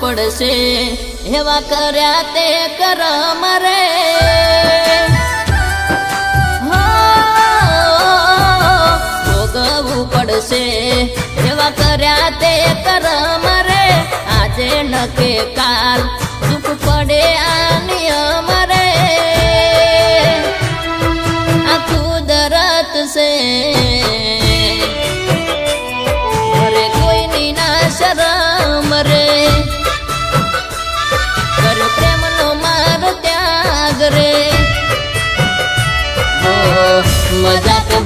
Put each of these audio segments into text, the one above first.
પડશે. એવા કર્યા તે કરમ રે. ભોગવવું પડશે.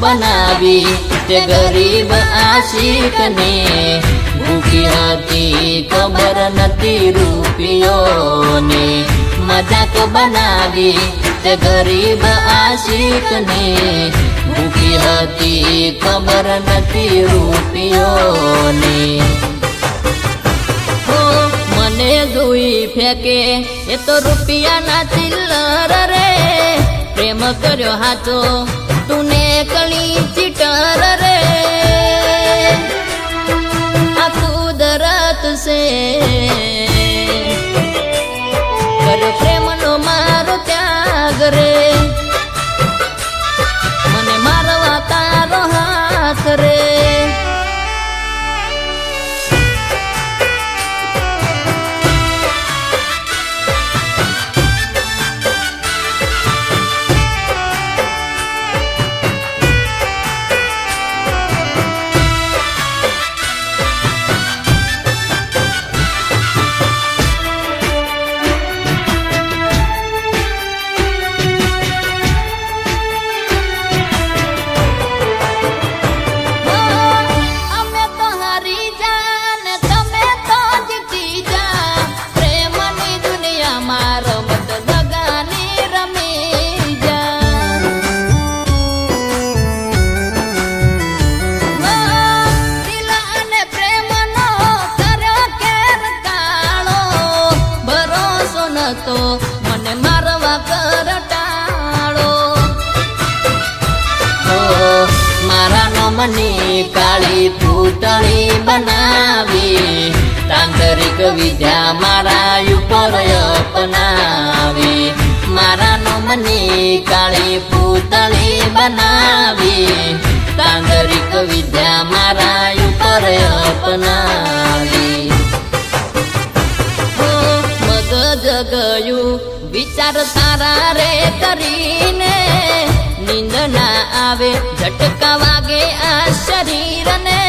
બનાવી તે ગરીબ આશિકને. ભૂખી હતી ખબર નથી રૂપિયોની. મજાક બનાવી તે ગરીબ આશિકને. ભૂખી હતી ખબર નથી રૂપિયોની. મને જોઈ ફેંકે, એ તો રૂપિયાના ચિલ્લર રે. પ્રેમ કર્યો હાચો તુને કળી ચીટર રે. આ કુદરત છે. ભરોસો મને મારવા કરટાળો ટાળો. નો મારા નમની કાળી પૂતળી બનાવી, તાંત્રિક વિદ્યા મારા ઉપર અપનાવી. મારા મની કાળી પૂતળી બનાવી, તાંત્રિક વિદ્યા મારા ઉપર અપનાવી. ગયું. વિચાર તારા રે કરીને નીંદ ના આવે ઝટકા વાગે આ શરીરને.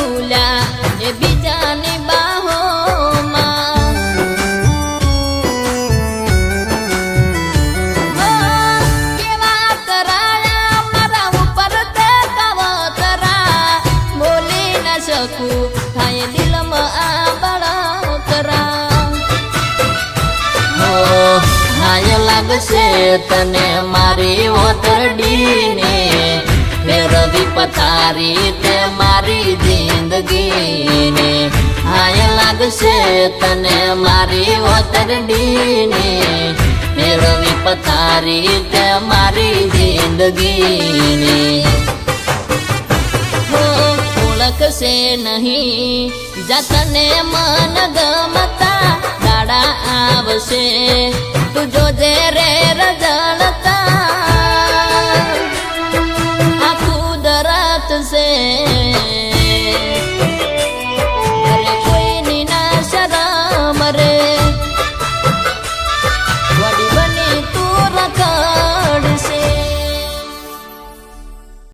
ભૂલ્યા એ બીજાની બાહોમાં કેવા કરાયા મારા ઉપર તે કાવતરા બોલી ન શકું થાય દિલમાં આ બળતરા હો, હાય લાગશે તને મારી ઓતરડીને. મેરવી પથારી જિંદગીને, હાય લાગશે તને મારી ઓતરડીને. મેળવી પથારી તે મારી જિંદગીને. ઓળખશે નહીં, જાતને મન ગમતા દાડા આવશે. તું જોજે